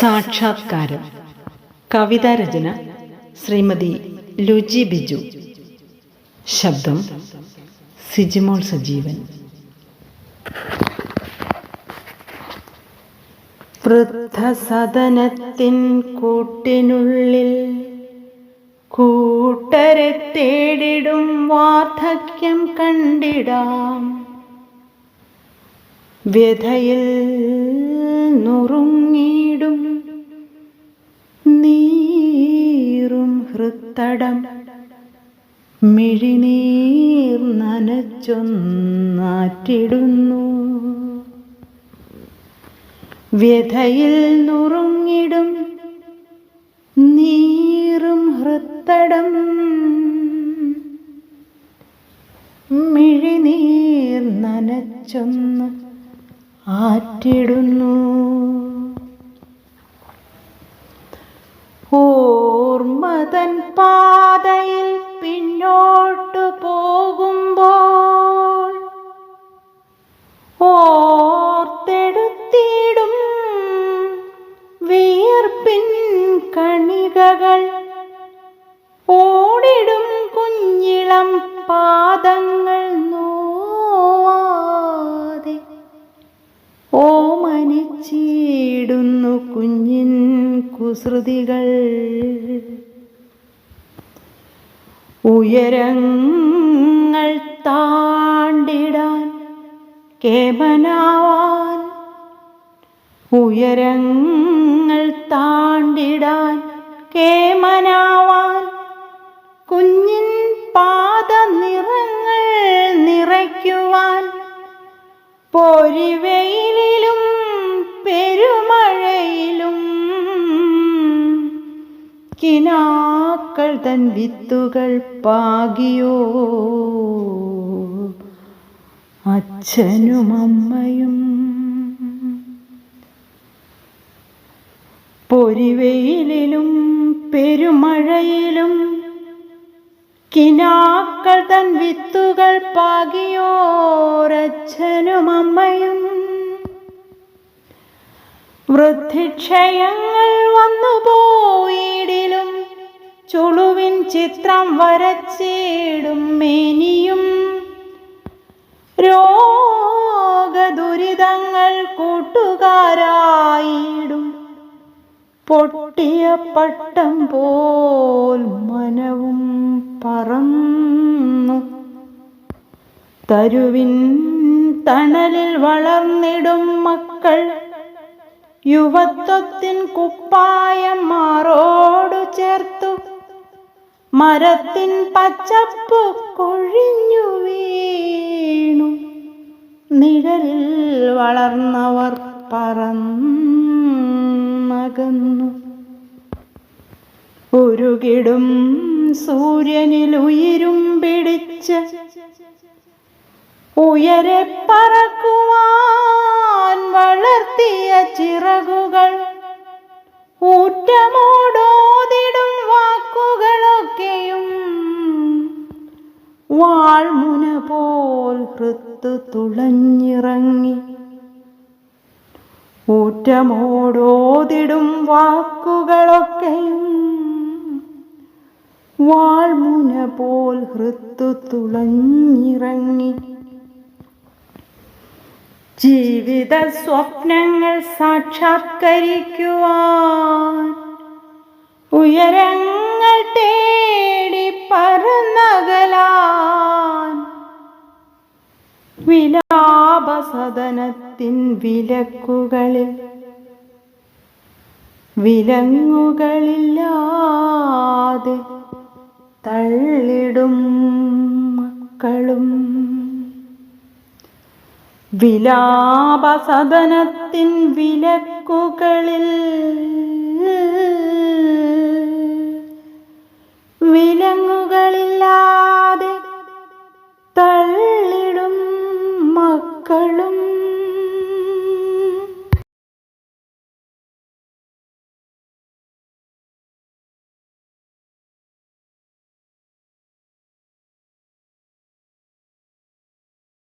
സാക്ഷാത്കാരം. കവിതാ രചന ശ്രീമതി ലുജി ബിജു. ശബ്ദം സിജിമോൾ സജീവൻ. വൃദ്ധസദനത്തിൻ കൂട്ടിനുള്ളിൽ കൂട്ടരെ തേടിടും വാർദ്ധക്യം കണ്ടിടാം. വ്യഥയിൽ നുറുങ്ങിടും നീറും ഹൃത്തടം. മിഴിനീർ നനച്ചൊന്നാറ്റിടുന്നു. വ്യഥയിൽ നുറുങ്ങിടും നീറും ഹൃത്തടം. മിഴിനീർ നനച്ചൊന്ന് ആറ്റിടുന്നു. ഓർമ്മതൻ പാതയിൽ പിന്നോട്ടു പോകുമ്പോൾ ഓർത്തെടുത്തിടും വിയർപ്പിൻ കണികകൾ. ഓടിടും കുഞ്ഞിളം പാദങ്ങൾ. കുസൃതികൾ ഉയരങ്ങൾ താണ്ടിടാൻ കേമനാവാൻ ഉയരങ്ങൾ താണ്ടിടാൻ കേമനാവാൻ കിനാക്കൾ തൻ വിത്തുകൾ പാകിയോ? അച്ഛനും അമ്മയും പൊരിവെയിലും പെരുമഴയിലും കിനാക്കൾ തൻ വിത്തുകൾ പാകിയോരച്ഛനും അമ്മയും വൃദ്ധിക്ഷയങ്ങൾ വന്നു പോയിടിലും ചുളുവിൻ ചിത്രം വരച്ചിടും മേനിയും. രോഗദുരിതങ്ങൾ കൂട്ടുകാരായിടും. പൊട്ടിയ പട്ടം പോൽ മനവും പറന്നു. തരുവിൻ തണലിൽ വളർന്നിടും മക്കൾ. യുവത്വത്തിൻ കുപ്പായം മാറോടു ചേർത്തു. മരത്തിൻ പച്ചപ്പ് കൊഴിഞ്ഞു വീണു. നിഴലിൽ വളർന്നവർ പറന്നകന്നു. ഉരുകിടും സൂര്യനിൽ ഉയരും പിടിച്ച് ഉയരെ പറക്കുവാൻ വളർത്തിയ ചിറകുകൾ ഊറ്റമോടോതിടും ഹൃത്ത് തുളഞ്ഞിറങ്ങി. ഊറ്റമോടോതിടും വാക്കുകളൊക്കെയും വാൾമുന പോൽ ഹൃത്തു തുളഞ്ഞിറങ്ങി. ജീവിത സ്വപ്നങ്ങൾ സാക്ഷാത്കരിക്കുവാൻ ഉയരങ്ങൾ തേടി പറന്നകലാൻ വിലാപസദനത്തിൻ വിലക്കുകളിൽ വിലങ്ങുകളില്ലാതെ തള്ളിടും മക്കളും. വിലാപസദനത്തിൻ വിലക്കുകളിൽ വിലങ്ങുകളില്ലാതെ